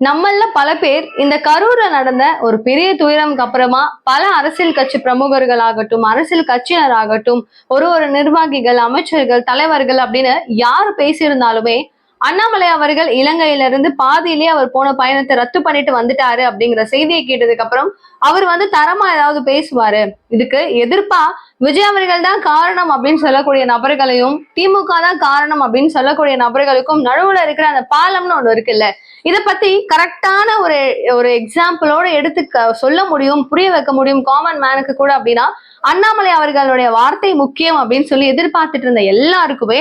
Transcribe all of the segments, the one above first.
நம்மள பல பேர் இந்த கரூர்ல நடந்த ஒரு பெரிய துயரம்க்கு அப்புறமா பல அரசியல் கட்சி பிரமுகர்கள் ஆகட்டும் அரசியல் கட்சியினர் ஆகட்டும் ஒரு ஒரு நிர்வாகிகள் அமைச்சர்கள் தலைவர்கள் அப்படின்னு யார் பேசியிருந்தாலுமே அண்ணாமலை அவர்கள் இலங்கையிலிருந்து பாதியிலேயே அவர் போன பயணத்தை ரத்து பண்ணிட்டு வந்துட்டாரு அப்படிங்கிற செய்தியை கேட்டதுக்கு அப்புறம் அவர் வந்து தரமா ஏதாவது பேசுவாரு. இதுக்கு எதிர்ப்பா விஜய் அவர்கள் தான் காரணம் அப்படின்னு சொல்லக்கூடிய நபர்களையும் திமுக தான் காரணம் அப்படின்னு சொல்லக்கூடிய நபர்களுக்கும் நடுவுல இருக்கிற அந்த பாலம்னு ஒண்ணு இருக்குல்ல இத பத்தி கரெக்டான ஒரு ஒரு எக்ஸாம்பிளோட எடுத்து க- சொல்ல முடியும் புரிய வைக்க முடியும் காமன் மேனுக்கு கூட அப்படின்னா அண்ணாமலை அவர்களுடைய வார்த்தை முக்கியம் அப்படின்னு சொல்லி எதிர்பார்த்துட்டு இருந்த எல்லாருக்குமே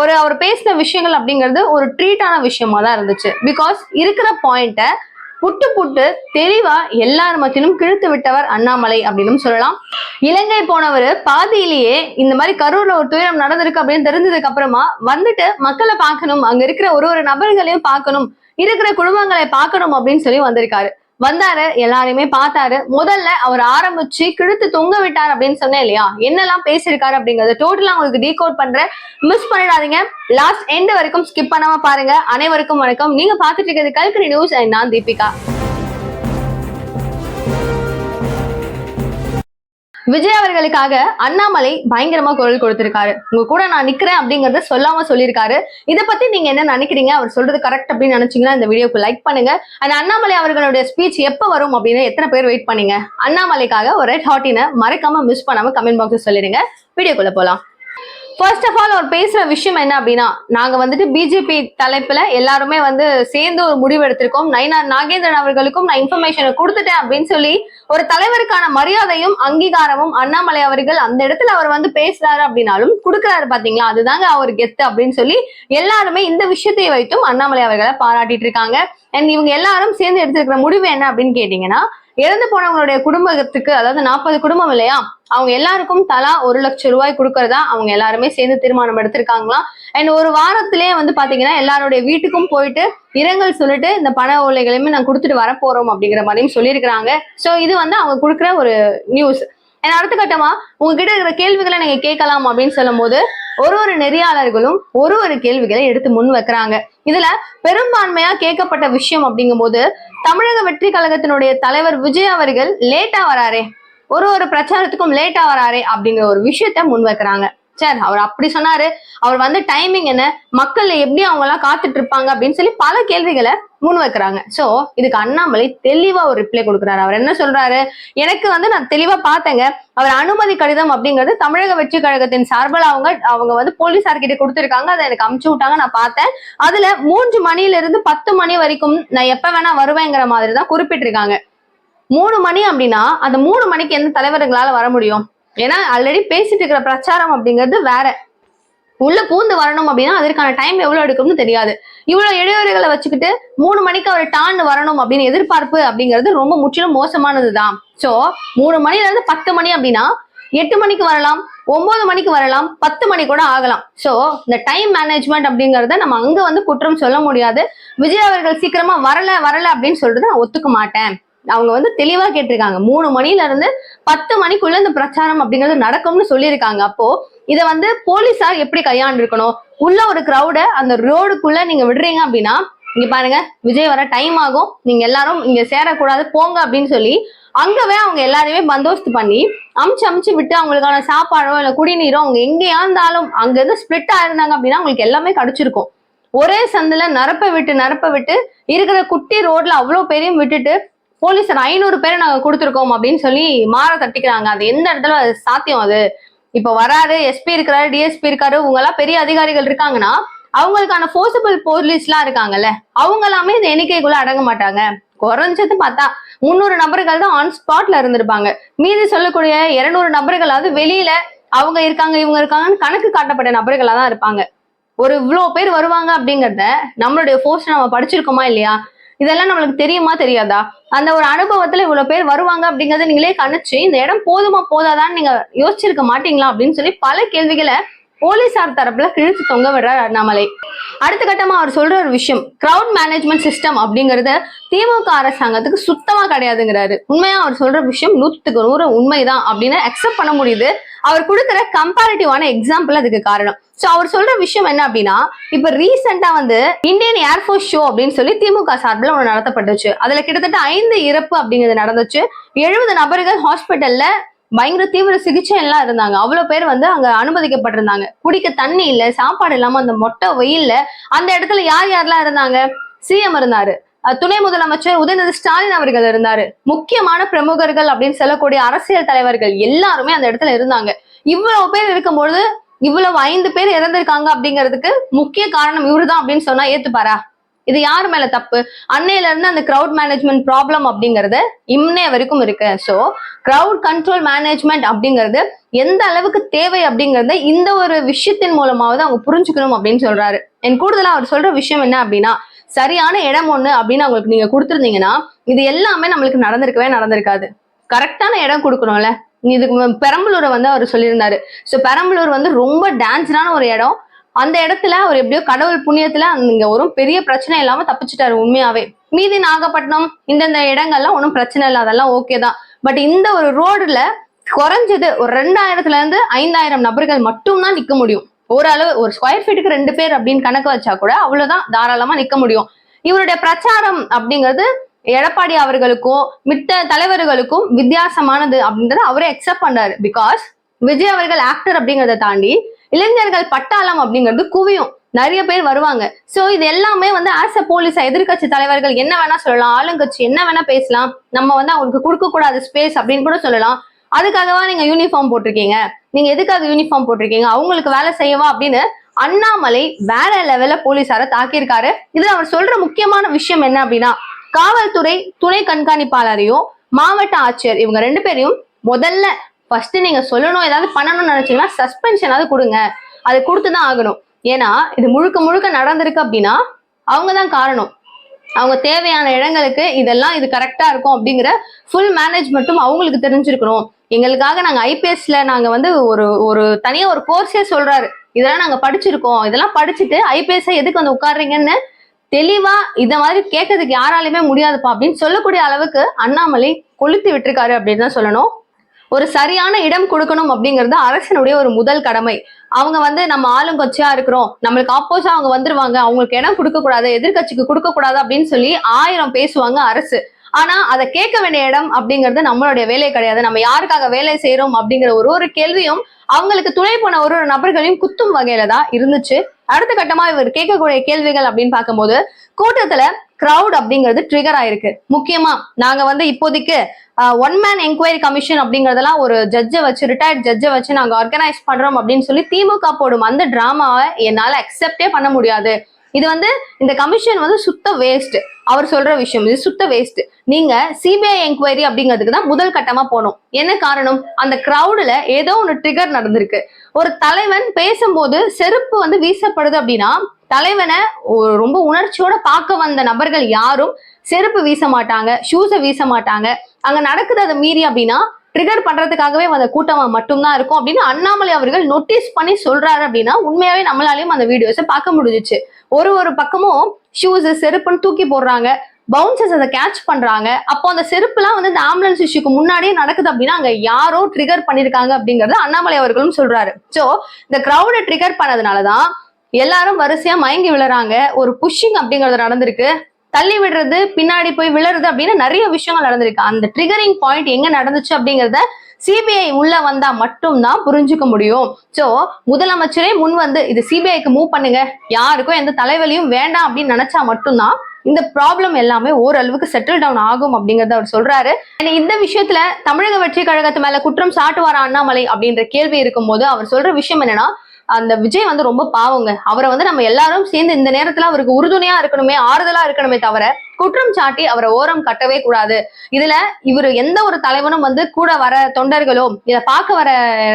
ஒரு அவர் பேசின விஷயங்கள் அப்படிங்கிறது ஒரு ட்ரீட்டான விஷயமா தான் இருந்துச்சு. பிகாஸ் இருக்கிற பாயிண்ட்டை புட்டு புட்டு தெளிவா எல்லார் மத்தியிலும் கிழித்து விட்டவர் அண்ணாமலை அப்படின்னு சொல்லலாம். இலங்கை போனவர் பாதியிலேயே இந்த மாதிரி கரூர்ல ஒரு துயரம் நடந்திருக்கு அப்படின்னு தெரிஞ்சதுக்கு அப்புறமா வந்துட்டு மக்களை பார்க்கணும். அங்க இருக்கிற ஒரு ஒரு நபர்களையும் பார்க்கணும். இருக்கிற குடும்பங்களை பார்க்கணும் அப்படின்னு சொல்லி வந்திருக்காரு. வந்தாரு எல்லாரையுமே பார்த்தாரு. முதல்ல அவர் ஆரம்பிச்சு கிழித்து தொங்க விட்டார் அப்படின்னு சொன்னேன் இல்லையா? என்னெல்லாம் பேசியிருக்காரு அப்படிங்கறத டோட்டலா உங்களுக்கு டீகோட் பண்றேன். மிஸ் பண்ணிடாதீங்க. லாஸ்ட் எண்ட் வரைக்கும் ஸ்கிப் பண்ணாம பாருங்க. அனைவருக்கும் வணக்கம். நீங்க பாத்துட்டு இருக்கிறது கல்கரி நியூஸ் அண்ட் நான் தீபிகா. விஜய் அவர்களுக்காக அண்ணாமலை பயங்கரமா குரல் கொடுத்திருக்காரு. உங்க கூட நான் நிக்கிறேன் அப்படிங்கறத சொல்லாம சொல்லியிருக்காரு. இத பத்தி நீங்க என்ன நினைக்கிறீங்க? அவர் சொல்றது கரெக்ட் அப்படின்னு நினைச்சீங்கன்னா இந்த வீடியோக்கு லைக் பண்ணுங்க. அண்ட் அண்ணாமலை அவர்களுடைய ஸ்பீச் எப்ப வரும் அப்படின்னு எத்தனை பேர் வெயிட் பண்ணீங்க? அண்ணாமலைக்காக ஒரு ரெட் ஹாட்டினை மறக்காம மிஸ் பண்ணாம கமெண்ட் பாக்ஸ் சொல்லிடுங்க வீடியோக்குள்ள போலாம். ஃபர்ஸ்ட் ஆஃப் ஆல் அவர் பேசுற விஷயம் என்ன அப்படின்னா நாங்க வந்துட்டு பிஜேபி தலைப்புல எல்லாருமே வந்து சேர்ந்து ஒரு முடிவு எடுத்திருக்கோம். நயினார் நாகேந்திரன் அவர்களுக்கும் நான் இன்ஃபர்மேஷனை கொடுத்துட்டேன் அப்படின்னு சொல்லி ஒரு தலைவருக்கான மரியாதையும் அங்கீகாரமும் அண்ணாமலை அவர்கள் அந்த இடத்துல அவர் வந்து பேசுறாரு அப்படின்னாலும் கொடுக்குறாரு பாத்தீங்களா? அதுதாங்க அவர் கெத்து அப்படின்னு சொல்லி எல்லாருமே இந்த விஷயத்தை வைத்தும் அண்ணாமலை அவர்களை பாராட்டிட்டு இருக்காங்க. அண்ட் இவங்க எல்லாரும் சேர்ந்து எடுத்திருக்கிற முடிவு என்ன அப்படின்னு கேட்டீங்கன்னா இறந்து போனவங்களுடைய குடும்பத்துக்கு அதாவது நாற்பது குடும்பம் இல்லையா? அவங்க எல்லாருக்கும் தலா ஒரு லட்சம் ரூபாய் கொடுக்கறதா அவங்க எல்லாருமே சேர்ந்து தீர்மானம் எடுத்திருக்காங்களாம் அண்ட் ஒரு வாரத்திலேயே வந்து பாத்தீங்கன்னா எல்லாருடைய வீட்டுக்கும் போயிட்டு இரங்கல் சொல்லிட்டு இந்த பண ஓலைகளையுமே நான் கொடுத்துட்டு வரப்போறோம் அப்படிங்கிற மாதிரியும் சொல்லியிருக்கிறாங்க. ஸோ இது வந்து அவங்க கொடுக்குற ஒரு நியூஸ் ஏன்னா அடுத்த கட்டமா உங்ககிட்ட இருக்கிற கேள்விகளை நீங்க கேட்கலாம் அப்படின்னு சொல்லும் போது ஒரு ஒரு நெறியாளர்களும் ஒரு ஒரு கேள்விகளை எடுத்து முன் வைக்கிறாங்க. இதுல பெரும்பான்மையா கேட்கப்பட்ட விஷயம் அப்படிங்கும்போது தமிழக வெற்றி கழகத்தினுடைய தலைவர் விஜய் அவர்கள் லேட்டா வராரே. ஒரு ஒரு பிரச்சாரத்துக்கும் லேட்டா வராரே அப்படிங்கிற ஒரு விஷயத்த முன் வைக்கிறாங்க. சார் அவர் அப்படி சொன்னாரு. அவர் வந்து டைமிங் என்ன? மக்கள் எப்படி அவங்க எல்லாம் காத்துட்டு இருப்பாங்க அப்படின்னு சொல்லி பல கேள்விகளை முன் வைக்கிறாங்க. சோ இதுக்கு அண்ணாமலை தெளிவா ஒரு ரிப்ளை கொடுக்குறாரு. அவர் என்ன சொல்றாரு? எனக்கு வந்து நான் தெளிவா பார்த்தேங்க. அவர் அனுமதி கடிதம் அப்படிங்கிறது தமிழக வெற்றி கழகத்தின் சார்பில் அவங்க அவங்க வந்து போலீசார்கிட்ட கொடுத்துருக்காங்க. கொடுத்திருக்காங்க அதை எனக்கு அமுச்சு விட்டாங்க நான் பார்த்தேன். அதுல மூன்று மணில இருந்து பத்து மணி வரைக்கும் நான் எப்ப வேணா வருவேங்கிற மாதிரி தான் குறிப்பிட்டிருக்காங்க. மூணு மணி அப்படின்னா அந்த மூணு மணிக்கு எந்த தலைவர்களால வர முடியும்? ஏன்னா ஆல்ரெடி பேசிட்டு இருக்கிற பிரச்சாரம் அப்படிங்கிறது வேற. உள்ள பூந்து வரணும் அப்படின்னா அதற்கான டைம் எவ்வளவு எடுக்கும்னு தெரியாது. இவ்வளவு இடையூறுகளை வச்சுக்கிட்டு மூணு மணிக்கு அவர் டான் வரணும் அப்படின்னு எதிர்பார்ப்பு அப்படிங்கிறது ரொம்ப முற்றிலும் மோசமானதுதான். சோ மூணு மணில இருந்து பத்து மணி அப்படின்னா எட்டு மணிக்கு வரலாம் ஒன்பது மணிக்கு வரலாம் பத்து மணி கூட ஆகலாம். சோ இந்த டைம் மேனேஜ்மெண்ட் அப்படிங்கறத நம்ம அங்க வந்து குற்றம் சொல்ல முடியாது. விஜய் அவர்கள் சீக்கிரமா வரல வரல அப்படின்னு சொல்றது நான் ஒத்துக்க மாட்டேன். அவங்க வந்து தெளிவா கேட்டிருக்காங்க. மூணு மணில இருந்து பத்து மணிக்குள்ள இந்த பிரச்சாரம் அப்படிங்கிறது நடக்கும்னு சொல்லியிருக்காங்க. அப்போ இத வந்து போலீஸார் எப்படி கையாண்டிருக்கணும்? உள்ள ஒரு கிரௌட அந்த ரோடுக்குள்ள நீங்க விடுறீங்க அப்படின்னா இங்க பாருங்க விஜய் வர டைம் ஆகும். நீங்க எல்லாரும் இங்க சேரக்கூடாது போங்க அப்படின்னு சொல்லி அங்கவே அவங்க எல்லாரையுமே பந்தோஸ்து பண்ணி அமுச்சு அமுச்சு விட்டு அவங்களுக்கான சாப்பாடோ இல்ல குடிநீரோ அவங்க எங்கேயா இருந்தாலும் அங்க இருந்து ஸ்பிளிட் ஆயிருந்தாங்க அப்படின்னா அவங்களுக்கு எல்லாமே கிடைச்சிருக்கும். ஒரே சந்தில நரப்ப விட்டு நரப்ப விட்டு இருக்கிற குட்டி ரோட்ல அவ்வளவு பேரையும் விட்டுட்டு போலீஸார் ஐநூறு பேரை நாங்க கொடுத்துருக்கோம் அப்படின்னு சொல்லி மாற தட்டிக்கிறாங்க. அது எந்த இடத்துல அது சாத்தியம் அது? இப்ப வராரு எஸ்பி இருக்கிறாரு டிஎஸ்பி இருக்காரு இவங்க எல்லாம் பெரிய அதிகாரிகள் இருக்காங்கன்னா அவங்களுக்கான ஃபோர்ஸபிள் போலீஸ்லாம் இருக்காங்கல்ல அவங்க எல்லாமே இந்த எண்ணிக்கைக்குள்ள அடங்க மாட்டாங்க. குறைஞ்சது பார்த்தா முந்நூறு நபர்கள் தான் ஆன் ஸ்பாட்ல இருந்திருப்பாங்க. மீதி சொல்லக்கூடிய இருநூறு நபர்களாவது வெளியில அவங்க இருக்காங்க இவங்க இருக்காங்கன்னு கணக்கு காட்டப்பட்ட நபர்களா தான் இருப்பாங்க. ஒரு இவ்வளோ பேர் வருவாங்க அப்படிங்கறத நம்மளுடைய ஃபோர்ஸ் நம்ம படிச்சிருக்கோமா இல்லையா? இதெல்லாம் நம்மளுக்கு தெரியுமா தெரியாதா? அந்த ஒரு அனுபவத்துல இவ்வளவு பேர் வருவாங்க அப்படிங்கறத நீங்களே கணிச்சு இந்த இடம் போதுமா போதாதான்னு நீங்க யோசிச்சிருக்க மாட்டீங்களா அப்படின்னு சொல்லி பல கேள்விகளை போலீசார் தரப்புல கிழிச்சு தொங்க விடுறார் அண்ணாமலை அடுத்த கட்டமா அவர் சொல்ற ஒரு விஷயம் கிரவுட் மேனேஜ்மெண்ட் சிஸ்டம் அப்படிங்கறத திமுக அரசாங்கத்துக்கு சுத்தமா கிடையாதுங்கிறாரு. உண்மையா அவர் சொல்ற விஷயம் நூத்துக்கு நூறு உண்மைதான் அப்படின்னு அக்செப்ட் பண்ண முடியுது. அவர் கொடுக்குற கம்பேரிட்டிவான எக்ஸாம்பிள் அதுக்கு காரணம். சோ அவர் சொல்ற விஷயம் என்ன அப்படின்னா இப்ப ரீசெண்டா வந்து இந்தியன் ஏர்ஃபோர்ஸ் ஷோ அப்படின்னு சொல்லி திமுக சார்பில் ஒன்று நடத்தப்பட்டுச்சு. அதுல கிட்டத்தட்ட ஐந்து இறப்பு அப்படிங்கிறது நடந்துச்சு. எழுபது நபர்கள் ஹாஸ்பிட்டல்ல பயங்கர தீவிர சிகிச்சை எல்லாம் இருந்தாங்க. அவ்வளவு பேர் வந்து அங்க அனுமதிக்கப்பட்டிருந்தாங்க. குடிக்க தண்ணி இல்ல சாப்பாடு இல்லாம அந்த மொட்டை வெயில்ல அந்த இடத்துல யார் யாரெல்லாம் இருந்தாங்க? சிஎம் இருந்தாரு. துணை முதலமைச்சர் உதயநிதி ஸ்டாலின் அவர்கள் இருந்தாரு. முக்கியமான பிரமுகர்கள் அப்படின்னு சொல்லக்கூடிய அரசியல் தலைவர்கள் எல்லாருமே அந்த இடத்துல இருந்தாங்க. இவ்வளவு பேர் இருக்கும்பொழுது இவ்வளவு ஐந்து பேர் இறந்திருக்காங்க அப்படிங்கிறதுக்கு முக்கிய காரணம் இவருதான் அப்படின்னு சொன்னா ஏத்துப்பாரா? இது யார் மேல தப்பு? அன்னையில இருந்து அந்த கிரவுட் மேனேஜ்மெண்ட் ப்ராப்ளம் அப்படிங்கறது இன்னைய வரைக்கும் இருக்கு. சோ கிரவுட் கண்ட்ரோல் மேனேஜ்மெண்ட் அப்படிங்கிறது எந்த அளவுக்கு தேவை அப்படிங்கறத இந்த ஒரு விஷயத்தின் மூலமாவது அவங்க புரிஞ்சுக்கணும் அப்படின்னு சொல்றாரு. என் கூடுதலா அவர் சொல்ற விஷயம் என்ன அப்படின்னா சரியான இடம் ஒண்ணு அப்படின்னு அவங்களுக்கு நீங்க கொடுத்துருந்தீங்கன்னா இது எல்லாமே நம்மளுக்கு நடந்திருக்கவே நடந்திருக்காது. கரெக்டான இடம் கொடுக்கணும்ல? இதுக்கு பெரம்பலூரை வந்து அவர் சொல்லியிருந்தாரு. ஸோ பெரம்பலூர் வந்து ரொம்ப டான்ஸரான ஒரு இடம். அந்த இடத்துல அவர் எப்படியோ கடவுள் புண்ணியத்துல அங்க ஒரு பெரிய பிரச்சனை இல்லாம தப்பிச்சிட்டாரு உண்மையாவே. மீதி நாகப்பட்டினம் இந்தந்த இடங்கள்லாம் ஒன்றும் பிரச்சனை இல்லை அதெல்லாம் ஓகே தான். பட் இந்த ஒரு ரோடுல குறைஞ்சது ஒரு ரெண்டாயிரத்துல இருந்து ஐந்தாயிரம் நபர்கள் மட்டும்தான் நிக்க முடியும். ஓரளவு ஒரு ஸ்கொயர் ஃபீட்டுக்கு ரெண்டு பேர் அப்படின்னு கணக்கு வச்சா கூட அவ்வளவுதான் தாராளமா நிக்க முடியும். இவருடைய பிரச்சாரம் அப்படிங்கிறது எடப்பாடி அவர்களுக்கும் மித்த தலைவர்களுக்கும் வித்தியாசமானது அப்படின்றத அவரே அக்செப்ட் பண்ணாரு பிகாஸ் விஜய் அவர்கள் ஆக்டர் அப்படிங்கறத தாண்டி இளைஞர்கள் பட்டாளம் அப்படிங்கிறது குவியும். நிறைய பேர் வருவாங்க. சோ இது எல்லாமே வந்து ஆஸ் அ போலீஸ் எதிர்க்கட்சி தலைவர்கள் என்ன வேணா சொல்லலாம் ஆளுங்கட்சி என்ன வேணா பேசலாம். நம்ம வந்து அவங்களுக்கு கொடுக்க கூடாது ஸ்பேஸ் அப்படின்னு கூட சொல்லலாம். அதுக்காகவா நீங்க யூனிஃபார்ம் போட்டிருக்கீங்க? நீங்க எதுக்காக யூனிஃபார்ம் போட்டிருக்கீங்க? அவங்களுக்கு வேலை செய்யவா அப்படின்னு அண்ணாமலை வேற லெவல்ல போலீஸார தாக்கியிருக்காரு. இதுல அவர் சொல்ற முக்கியமான விஷயம் என்ன அப்படின்னா காவல்துறை துணை கண்காணிப்பாளரையும் மாவட்ட ஆட்சியர் இவங்க ரெண்டு பேரையும் முதல்ல ஃபர்ஸ்ட் நீங்க சொல்லணும் ஏதாவது பண்ணணும்னு நினைச்சீங்கன்னா சஸ்பென்ஷனாவது கொடுங்க. அது கொடுத்துதான் ஆகணும். ஏன்னா இது முழுக்க முழுக்க நடந்திருக்கு அப்படின்னா அவங்க தான் காரணம். அவங்க தேவையான இடங்களுக்கு இதெல்லாம் இது கரெக்டா இருக்கும் அப்படிங்கிற ஃபுல் மேனேஜ்மெண்ட்டும் அவங்களுக்கு தெரிஞ்சிருக்கணும். எங்களுக்காக நாங்க ஐபிஎஸ்ல நாங்க வந்து ஒரு ஒரு தனியா ஒரு கோர்ஸே சொல்றாரு. இதெல்லாம் நாங்க படிச்சிருக்கோம். இதெல்லாம் படிச்சுட்டு ஐபிஎஸ் எதுக்கு வந்து உட்கார்றீங்கன்னு தெளிவா இத மாதிரி கேட்கறதுக்கு யாராலையுமே முடியாதுப்பா அப்படின்னு சொல்லக்கூடிய அளவுக்கு அண்ணாமலை கொளுத்தி விட்டுருக்காரு அப்படின்னு தான் சொல்லணும். ஒரு சரியான இடம் கொடுக்கணும் அப்படிங்கிறது அரசனுடைய ஒரு முதல் கடமை. அவங்க வந்து நம்ம ஆளுங்கட்சியா இருக்கிறோம். நம்மளுக்கு ஆப்போசா அவங்க வந்துருவாங்க. அவங்களுக்கு இடம் கொடுக்க கூடாது எதிர்கட்சிக்கு கொடுக்க கூடாது அப்படின்னு சொல்லி ஆயிரம் பேசுவாங்க அரசு. ஆனா அதை கேட்க வேண்டிய இடம் அப்படிங்கிறது நம்மளுடைய வேலை கிடையாது. நம்ம யாருக்காக வேலை செய்யறோம் அப்படிங்கிற ஒரு ஒரு கேள்வியும் அவங்களுக்கு துணை போன ஒரு ஒரு நபர்களையும் குத்தும் வகையில தான் இருந்துச்சு. அடுத்த கட்டமா இவர் கேட்கக்கூடிய கேள்விகள் அப்படின்னு பார்க்கும்போது கூட்டத்துல கிரவுட் அப்படிங்கிறது ட்ரிகர் ஆயிருக்கு. முக்கியமா நாங்க வந்து இப்போதைக்கு ஒன் மேன் என்கொயரி கமிஷன் அப்படிங்கறதெல்லாம் ஒரு ஜட்ஜை வச்சு ரிட்டையர்ட் ஜட்ஜை வச்சு நாங்க ஆர்கனைஸ் பண்றோம் அப்படின்னு சொல்லி திமுக போடும் அந்த டிராமாவை என்னால அக்செப்டே பண்ண முடியாது. இது வந்து இந்த கமிஷன் வந்து சுத்த வேஸ்ட் அவர் சொல்ற விஷயம் இது சுத்த வேஸ்ட் நீங்க சிபிஐ என்கொயரி அப்படிங்கிறதுக்கு தான் முதல் கட்டமா போகணும் என்ன காரணம்? அந்த கிரவுடுல ஏதோ ஒன்று ட்ரிகர் நடந்திருக்கு. ஒரு தலைவன் பேசும்போது செருப்பு வந்து வீசப்படுது அப்படின்னா தலைவனை ரொம்ப உணர்ச்சியோட பார்க்க வந்த நபர்கள் யாரும் செருப்பு வீச மாட்டாங்க ஷூஸை வீச மாட்டாங்க. அங்க நடக்குது அதை மீறி அப்படின்னா ட்ரிகர் பண்றதுக்காகவே அந்த கூட்டமா மட்டும்தான் இருக்கும் அப்படின்னு அண்ணாமலை அவர்கள் நோட்டீஸ் பண்ணி சொல்றாரு அப்படின்னா உண்மையாவே நம்மளாலையும் அந்த வீடியோஸை பார்க்க முடிஞ்சிச்சு. ஒரு ஒரு பக்கமும் ஷூஸ் செருப்புன்னு தூக்கி போடுறாங்க. பவுன்சர்ஸ் அதை கேட்ச் பண்றாங்க. அப்போ அந்த செருப்புலாம் வந்து இந்த ஆம்புலன்ஸ் இஷ்யூக்கு முன்னாடியே நடக்குது அப்படின்னா அங்க யாரோ ட்ரிகர் பண்ணிருக்காங்க அப்படிங்கறது அண்ணாமலை அவர்களும் சொல்றாரு. சோ இந்த கிரௌட ட்ரிகர் பண்ணதுனாலதான் எல்லாரும் வரிசையா மயங்கி விழுறாங்க. ஒரு புஷிங் அப்படிங்கறது நடந்திருக்கு. தள்ளி விடுறது பின்னாடி போய் விழுறது அப்படின்னு நிறைய விஷயங்கள் நடந்திருக்கு. அந்த ட்ரிகரிங் பாயிண்ட் எங்க நடந்துச்சு அப்படிங்கறத சிபிஐ உள்ள வந்தா மட்டும்தான் புரிஞ்சுக்க முடியும். சோ முதலமைச்சரே முன் வந்து இது சிபிஐக்கு மூவ் பண்ணுங்க. யாருக்கும் எந்த தலைவலியும் வேண்டாம் அப்படின்னு நினைச்சா மட்டும்தான் இந்த ப்ராப்ளம் எல்லாமே ஓரளவுக்கு செட்டில் டவுன் ஆகும் அப்படிங்கறத அவர் சொல்றாரு. இந்த விஷயத்துல தமிழக வெற்றி கழகத்து மேல குற்றம் சாட்டுவாரா அண்ணாமலை அப்படின்ற கேள்வி இருக்கும்போது அவர் சொல்ற விஷயம் என்னன்னா அந்த விஜய் வந்து ரொம்ப பாவங்க. அவரை வந்து நம்ம எல்லாரும் சேர்ந்து இந்த நேரத்துல அவருக்கு உறுதுணையா இருக்கணுமே ஆறுதலா இருக்கணுமே தவிர குற்றம் சாட்டி அவரை ஓரம் கட்டவே கூடாது. இதுல இவர் எந்த ஒரு தலைவனும் வந்து கூட வர தொண்டர்களோ இத பார்க்க வர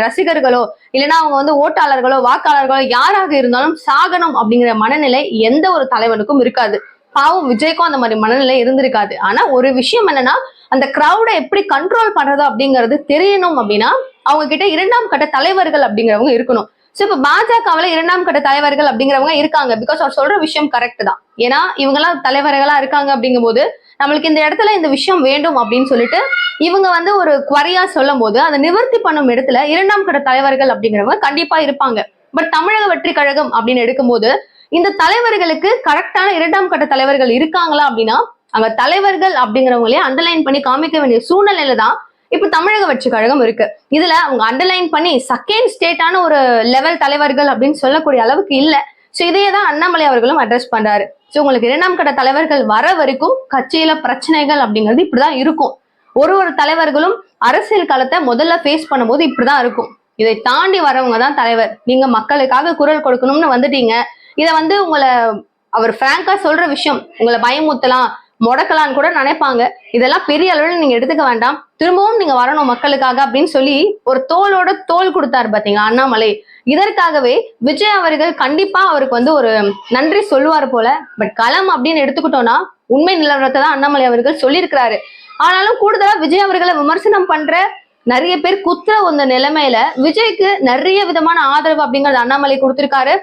ரசிகர்களோ இல்லைன்னா அவங்க வந்து ஓட்டாளர்களோ வாக்காளர்களோ யாராக இருந்தாலும் சாகணும் அப்படிங்கிற மனநிலை எந்த ஒரு தலைவனுக்கும் இருக்காது. பாவம் விஜய்க்கும் அந்த மாதிரி மனநிலை இருந்திருக்காது. ஆனா ஒரு விஷயம் என்னன்னா அந்த கிரௌடை எப்படி கண்ட்ரோல் பண்றது அப்படிங்கிறது தெரியணும் அப்படின்னா அவங்க கிட்ட இரண்டாம் கட்ட தலைவர்கள் அப்படிங்கிறவங்க இருக்கணும். சோ இப்ப பாஜகவுல இரண்டாம் கட்ட தலைவர்கள் அப்படிங்கிறவங்க இருக்காங்க. பிகாஸ் அவர் சொல்ற விஷயம் கரெக்ட் தான். ஏன்னா இவங்க எல்லாம் தலைவர்களா இருக்காங்க அப்படிங்கும்போது நம்மளுக்கு இந்த இடத்துல இந்த விஷயம் வேண்டும் அப்படின்னு சொல்லிட்டு இவங்க வந்து ஒரு குறையா சொல்லும் போது அதை நிவர்த்தி பண்ணும் இடத்துல இரண்டாம் கட்ட தலைவர்கள் அப்படிங்கிறவங்க கண்டிப்பா இருப்பாங்க. பட் தமிழக வெற்றி கழகம் அப்படின்னு எடுக்கும்போது இந்த தலைவர்களுக்கு கரெக்டான இரண்டாம் கட்ட தலைவர்கள் இருக்காங்களா அப்படின்னா அங்க தலைவர்கள் அப்படிங்கிறவங்களே அண்டர்லைன் பண்ணி காமிக்க வேண்டிய சூழ்நிலையில தான் இப்ப தமிழக வெற்றி கழகம் இருக்கு. இதுல அவங்க அண்டர்லைன் பண்ணி செகண்ட் ஸ்டேட்டான ஒரு லெவல் தலைவர்கள் அப்படின்னு சொல்லக்கூடிய அளவுக்கு இல்ல. சோ இதையே தான் அண்ணாமலை அவர்களும் அட்ரஸ் பண்றாரு. சோ உங்களுக்கு இரண்டாம் கட்ட தலைவர்கள் வர வரைக்கும் கட்சியில பிரச்சனைகள் அப்படிங்கிறது இப்படிதான் இருக்கும். ஒரு ஒரு தலைவர்களும் அரசியல் காலத்தை முதல்ல ஃபேஸ் பண்ணும்போது இப்படிதான் இருக்கும். இதை தாண்டி வரவங்க தான் தலைவர். நீங்க மக்களுக்காக குரல் கொடுக்கணும்னு வந்துட்டீங்க. இதை வந்து உங்களை அவர் பிராங்கா சொல்ற விஷயம் உங்களை பயமுத்தலாம் முடக்கலான்னு கூட நினைப்பாங்க. இதெல்லாம் பெரிய அளவில் நீங்க எடுத்துக்க வேண்டாம். திரும்பவும் நீங்க வரணும் மக்களுக்காக அப்படின்னு சொல்லி ஒரு தோளோட தோல் கொடுத்தாரு பாத்தீங்களா அண்ணாமலை. இதற்காகவே விஜய் அவர்கள் கண்டிப்பா அவருக்கு வந்து ஒரு நன்றி சொல்லுவார் போல. பட் களம் அப்படின்னு எடுத்துக்கிட்டோம்னா உண்மை நிலவரத்தை தான் அண்ணாமலை அவர்கள் சொல்லியிருக்கிறாரு. ஆனாலும் கூடுதலா விஜய் அவர்களை விமர்சனம் பண்ற நிறைய பேர் குத்துற அந்த நிலைமையில விஜய்க்கு நிறைய விதமான ஆதரவு அப்படிங்கறது அண்ணாமலை கொடுத்திருக்காரு.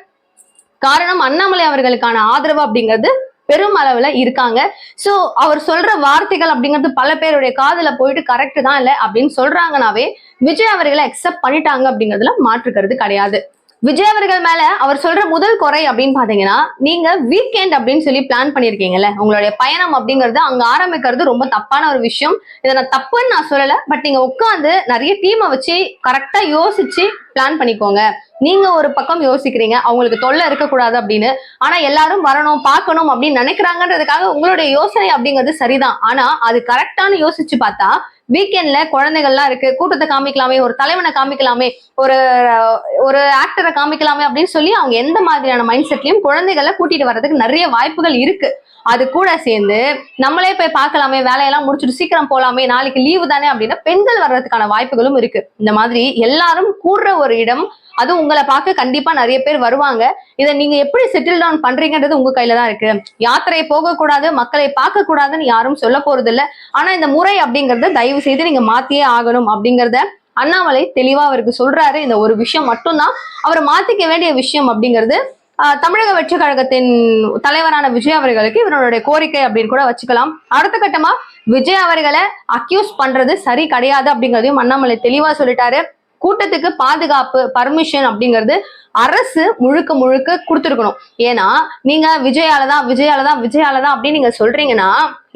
காரணம் அண்ணாமலை அவர்களுக்கான ஆதரவு அப்படிங்கிறது பெரும் அளவுல இருக்காங்க. சோ அவர் சொல்ற வார்த்தைகள் அப்படிங்கிறது பல பேருடைய காதுல போயிட்டு கரெக்ட் தான் இல்ல அப்படின்னு சொல்றாங்கனாவே விஜய் அவர்களை அக்செப்ட் பண்ணிட்டாங்க அப்படிங்கிறதுல மாற்றுக்கிறது கிடையாது. விஜய் அவர்கள் மேல அவர் சொல்ற முதல் குறை அப்படின்னு பாத்தீங்கன்னா நீங்க வீக்கெண்ட் அப்படின்னு சொல்லி பிளான் பண்ணிருக்கீங்கல்ல உங்களுடைய பயணம் அப்படிங்கிறது அங்க ஆரம்பிக்கிறது ரொம்ப தப்பான ஒரு விஷயம். இதை நான் தப்புன்னு நான் சொல்லல பட் நீங்க உட்காந்து நிறைய டீமை வச்சு கரெக்டா யோசிச்சு பிளான் பண்ணிக்கோங்க. நீங்க ஒரு பக்கம் யோசிக்கிறீங்க அவங்களுக்கு தொல்லை இருக்கக்கூடாது அப்படின்னு. ஆனா எல்லாரும் வரணும் பார்க்கணும் அப்படின்னு நினைக்கிறாங்கன்றதுக்காக உங்களுடைய யோசனை அப்படிங்கிறது சரிதான். ஆனா அது கரெக்டான யோசிச்சு பார்த்தா வீக்கெண்ட்ல குழந்தைகள்லாம் இருக்கு. கூட்டத்தை காமிக்கலாமே ஒரு தலைவனை காமிக்கலாமே ஒரு ஒரு ஆக்டரை காமிக்கலாமே அப்படின்னு சொல்லி அவங்க எந்த மாதிரியான மைண்ட் செட்லயும் குழந்தைகளை கூட்டிட்டு வர்றதுக்கு நிறைய வாய்ப்புகள் இருக்கு. அது கூட சேர்ந்து நம்மளே போய் பார்க்கலாமே வேலையெல்லாம் முடிச்சுட்டு சீக்கிரம் போலாமே நாளைக்கு லீவு தானே அப்படின்னா பெண்கள் வர்றதுக்கான வாய்ப்புகளும் இருக்கு. இந்த மாதிரி எல்லாரும் கூடுற ஒரு இடம் அது உங்களை பார்க்க கண்டிப்பா நிறைய பேர் வருவாங்க. இதை நீங்க எப்படி செட்டில் டவுன் பண்றீங்கன்றது உங்க கையில தான் இருக்கு. யாத்திரை போகக்கூடாது மக்களை பார்க்க கூடாதுன்னு யாரும் சொல்ல போறது இல்ல ஆனா இந்த முறை அப்படிங்கறத தயவு செய்து நீங்க மாத்தியே ஆகணும் அப்படிங்கறத அண்ணாமலை தெளிவா அவருக்கு சொல்றாரு. இந்த ஒரு விஷயம் மட்டும்தான். அவர் மாத்திக்க வேண்டிய விஷயம் அப்படிங்கிறது தமிழக வெற்றி கழகத்தின் தலைவரான விஜய் அவர்களுக்கு இவருடைய கோரிக்கை அப்படின்னு கூட வச்சுக்கலாம். அடுத்த கட்டமா விஜய் அவர்களை அக்யூஸ் பண்றது சரி கிடையாது அப்படிங்கிறதையும் அண்ணாமலை தெளிவா சொல்லிட்டாரு. கூட்டத்துக்கு பாதுகாப்பு பர்மிஷன் அப்படிங்கிறது அரசு முழுக்க முழுக்க கொடுத்துருக்கணும். ஏன்னா நீங்க விஜயாலதான் விஜயாலதான் விஜயாலதான் அப்படின்னு நீங்க சொல்றீங்கன்னா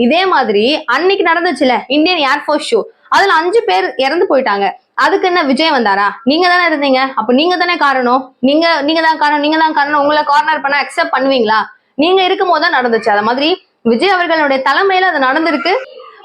இதே மாதிரி அன்னைக்கு நடந்துச்சுல இந்தியன் ஏர்ஃபோர்ஸ் ஷோ அதுல அஞ்சு பேர் இறந்து போயிட்டாங்க. அதுக்கு என்ன விஜய் வந்தாரா? நீங்க தானே இருந்தீங்க. அப்ப நீங்க தானே காரணம். நீங்க நீங்க தான் காரணம் நீங்க தான் காரணம். உங்களை கார்னர் பண்ண அக்செப்ட் பண்ணுவீங்களா? நீங்க இருக்கும் போது தான் நடந்துச்சு. அது மாதிரி விஜய் அவர்களுடைய தலைமையில அது நடந்திருக்கு.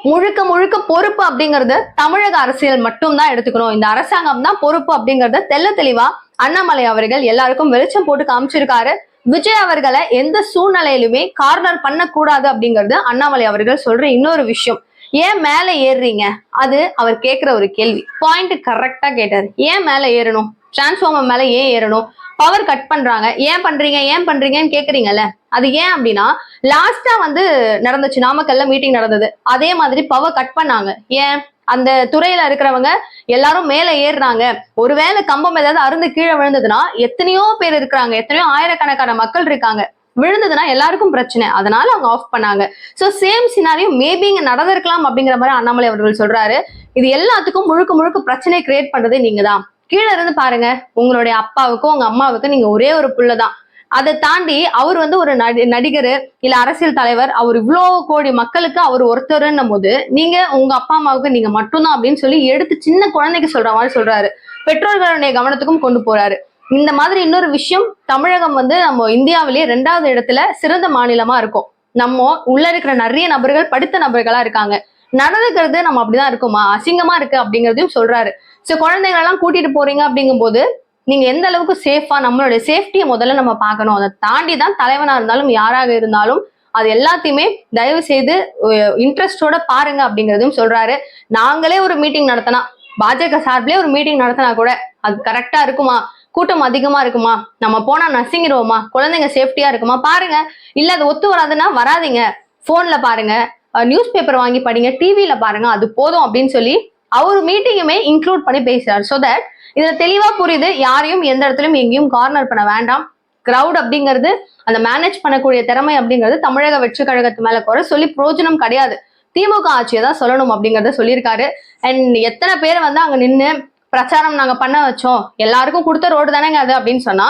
முழுக்க முழுக்க பொறுப்பு அப்படிங்கறது தமிழக அரசியல் மட்டும் தான் எடுத்துக்கணும். இந்த அரசாங்கம் தான் பொறுப்பு அப்படிங்கறத தெல்ல தெளிவா அண்ணாமலை அவர்கள் எல்லாருக்கும் வெளிச்சம் போட்டு காமிச்சிருக்காரு. விஜய் அவர்களை எந்த சூழ்நிலையிலுமே கார்னர் பண்ணக்கூடாது அப்படிங்கறது அண்ணாமலை அவர்கள் சொல்ற இன்னொரு விஷயம். ஏன் மேல ஏறுறீங்க? அது அவர் கேக்குற ஒரு கேள்வி. பாயிண்ட் கரெக்டா கேட்டாரு. ஏன் மேல ஏறணும்? டிரான்ஸ்ஃபார்மர் மேல ஏன் ஏறணும்? பவர் கட் பண்றாங்க. ஏன் பண்றீங்க? ஏன் பண்றீங்கன்னு கேக்குறீங்கல்ல. அது ஏன் அப்படின்னா லாஸ்டா வந்து நடந்துச்சு நாமக்கல்ல மீட்டிங் நடந்தது. அதே மாதிரி பவர் கட் பண்ணாங்க. ஏன்? அந்த துறையில இருக்கிறவங்க எல்லாரும் மேல ஏறுறாங்க. ஒருவேளை கம்பம் ஏதாவது அருந்து கீழே விழுந்ததுன்னா எத்தனையோ பேர் இருக்கிறாங்க. எத்தனையோ ஆயிரக்கணக்கான மக்கள் இருக்காங்க. விழுந்ததுன்னா எல்லாருக்கும் பிரச்சனை. அதனால அவங்க ஆஃப் பண்ணாங்க. சோ சேம் சினாரியோ மேபி இங்க நடந்திருக்கலாம் அப்படிங்கிற மாதிரி அண்ணாமலை அவர்கள் சொல்றாரு. இது எல்லாத்துக்கும் முழுக்க முழுக்க பிரச்சனை கிரியேட் பண்றதே நீங்க தான் கீழே இருந்து பாருங்க. உங்களுடைய அப்பாவுக்கும் உங்க அம்மாவுக்கும் நீங்க ஒரே ஒரு புள்ளதான். அதை தாண்டி அவர் வந்து ஒரு நடி நடிகர் இல்ல அரசியல் தலைவர் அவர் இவ்வளோ கோடி மக்களுக்கு அவர் ஒருத்தருன்னும் போது நீங்க உங்க அப்பா அம்மாவுக்கு நீங்க மட்டும்தான் அப்படின்னு சொல்லி எடுத்து சின்ன குழந்தைக்கு சொல்ற மாதிரி சொல்றாரு. பெற்றோர்களுடைய கவனத்துக்கும் கொண்டு போறாரு. இந்த மாதிரி இன்னொரு விஷயம் தமிழகம் வந்து நம்ம இந்தியாவிலேயே ரெண்டாவது இடத்துல சிறந்த மாநிலமா இருக்கும். நம்ம உள்ள இருக்கிற நிறைய நபர்கள் படித்த நபர்களா இருக்காங்க. நடந்துக்கிறது நம்ம அப்படிதான் இருக்குமா? அசிங்கமா இருக்கு அப்படிங்கிறதையும் சொல்றாரு. சோ குழந்தைங்க எல்லாம் கூட்டிட்டு போறீங்க அப்படிங்கும்போது நீங்க எந்த அளவுக்கு சேஃபா நம்மளுடைய சேஃப்டியை முதல்ல நம்ம பார்க்கணும். அதை தாண்டி தான் தலைவனா இருந்தாலும் யாராக இருந்தாலும் அது எல்லாத்தையுமே தயவு செய்து இன்ட்ரெஸ்டோட பாருங்க அப்படிங்கறதையும் சொல்றாரு. நாங்களே ஒரு மீட்டிங் நடத்தினா பாஜக சார்பிலே ஒரு மீட்டிங் நடத்தினா கூட அது கரெக்டா இருக்குமா? கூட்டம் அதிகமா இருக்குமா? நம்ம போனா நசுங்கிடுவோமா? குழந்தைங்க சேஃப்டியா இருக்குமா? பாருங்க. இல்ல அது ஒத்து வராதுன்னா வராதீங்க. போன்ல பாருங்க. நியூஸ் பேப்பர் வாங்கி படிங்க. டிவியில பாருங்க. அது போதும் அப்படின்னு சொல்லி அவர் மீட்டிங்குமே இன்க்ளூட் பண்ணி பேசுறாரு. ஸோ தட் இதுல தெளிவா புரியுது யாரையும் எந்த இடத்துலயும் எங்கேயும் கார்னர் பண்ண வேண்டாம். கிரவுட் அப்படிங்கிறது அந்த மேனேஜ் பண்ணக்கூடிய திறமை அப்படிங்கிறது தமிழக வெற்றி கழகத்து மேல குறை சொல்லி பிரோஜனம் கிடையாது. திமுக ஆட்சியை தான் சொல்லணும் அப்படிங்கறத சொல்லியிருக்காரு. அண்ட் எத்தனை பேர் வந்து அங்க நின்று பிரச்சாரம் நாங்க பண்ண வச்சோம் எல்லாருக்கும் கொடுத்த ரோடு தானேங்க அது அப்படின்னு சொன்னா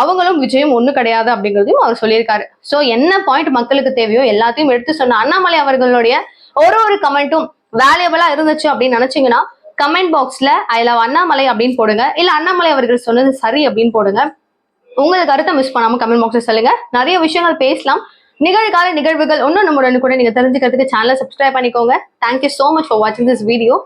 அவங்களும் விஜயம் ஒண்ணு கிடையாது அப்படிங்கிறதையும் அவர் சொல்லியிருக்காரு. சோ என்ன பாயிண்ட் மக்களுக்கு தேவையோ எல்லாத்தையும் எடுத்து சொன்ன அண்ணாமலை அவர்களுடைய ஒரு ஒரு கமெண்ட்டும் வேல்யூபிளா இருந்துச்சு அப்படின்னு நினைச்சீங்கன்னா கமெண்ட் பாக்ஸ்ல ஐ லவ் அண்ணாமலை அப்படின்னு போடுங்க. இல்ல அண்ணாமலை அவர்கள் சொன்னது சரி அப்படின்னு போடுங்க. உங்களுக்கு கருத்தை மிஸ் பண்ணாம கமெண்ட் பாக்ஸ்ல சொல்லுங்க. நிறைய விஷயங்கள் பேசலாம். நிகழ்கால நிகழ்வுகள் ஒன்றும் நம்மளோட கூட நீங்க தெரிஞ்சுக்கிறதுக்கு சேனலை சப்ஸ்கிரைப் பண்ணிக்கோங்க. Thank you so much for வாட்சிங் திஸ் வீடியோ